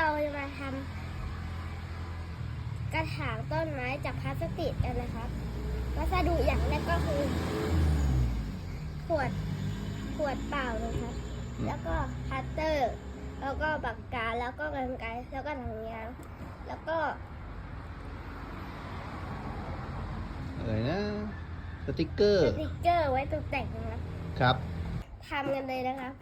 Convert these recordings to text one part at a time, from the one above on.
เราจะมาทำกระถางต้นไม้จากพลาสติกกันนะครับวัสดุอย่างแรกก็คือ ขวดขวดเปล่านะครับ แล้วก็คัตเตอร์ แล้วก็ปากกาแล้วก็กรรไกรแล้วก็หนังยางแล้วก็อะไรนะสติกเกอสร์ติกเกอร์ไว้ตกแต่งนะครับครับทำกันเลยนะครับ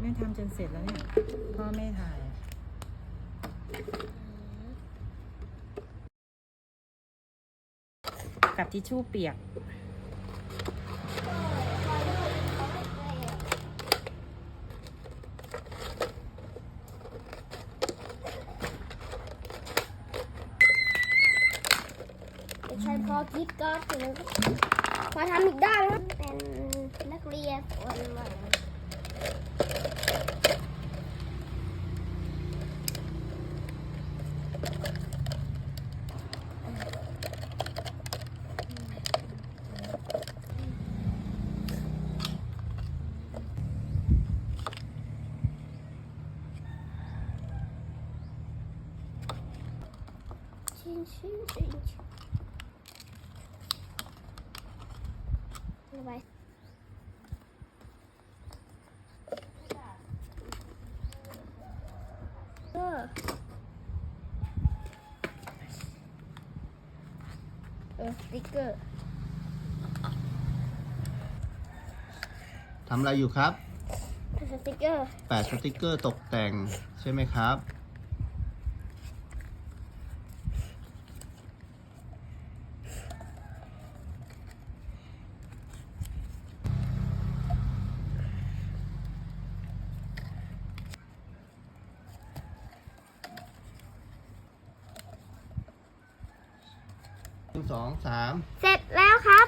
แม่ทำจนเสร็จแล้วเนี่ย พ่อแม่ถ่ายกับทิชชู่เปียกจะใช้พอคิดก็ถึงมาทำอีกด้านเป็นนักเรียนวันใหม่ชินชินชินชิน ระบายเออเออสติ๊กเกอร์ทำอะไรอยู่ครับ สติ๊กเกอร์ แปะสติกเกอร์ตกแต่งใช่ไหมครับ หนึ่งสองสาม เสร็จแล้วครับ